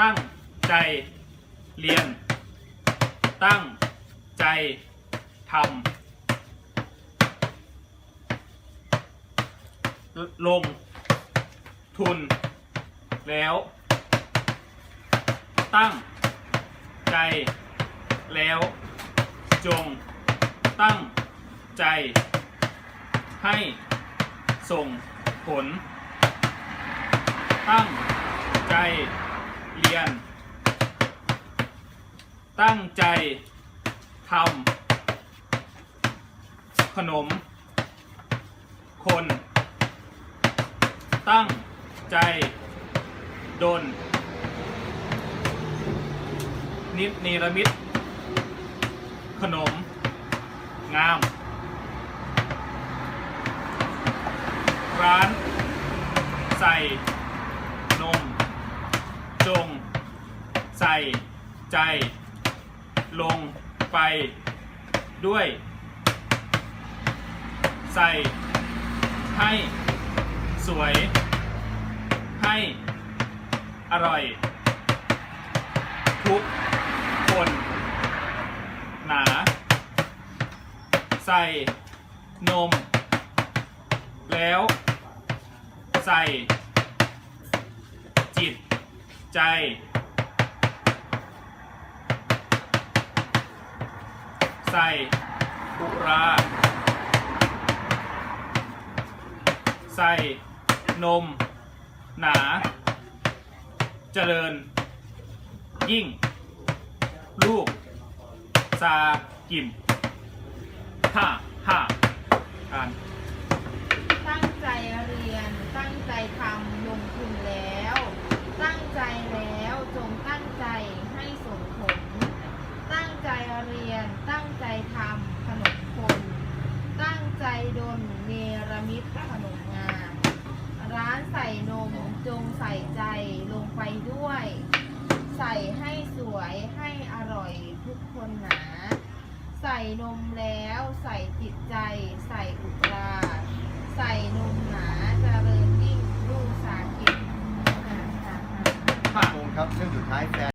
ตั้งใจเรียน ตั้งใจทำลงทุนแล้ว ตั้งใจแล้ว จงตั้งใจ ให้ส่งผล ตั้งใจ เรียนตั้งใจทำขนม คน ตั้งใจ ดน นิดนิรมิต ขนม งาม ร้าน ใส่ นม จง ใส่ใจลงไปด้วย ใส่ให้สวย ให้อร่อย ทุกคน หนา ใส่นม แล้ว ใส่ จิต ใจ ใส่ปุรา ใส่นม หนา เจริญ ยิ่ง ลูก ซา กิมห้าห้าอ่าน ตั้งใจเรียน ตั้งใจทำลงทุนแล้ว ตั้งใจแล้วจงตั้งใจให้สมผล ตั้งใจเรียน ตั้งใจทำขนมคน ตั้งใจ ดนเนรมิตขนมงาร้านใส่นมจงใส่ใจลงไปด้วย ใส่ให้สวยให้อร่อยทุกคนหนา ใส่นมแล้วใส่จิตใจ ใส่อุตราใส่นมหนาจเจริญยิ่งรุ่งสากิจอ่าค่ะโมงครับเรื่องสุดท้ายแฟน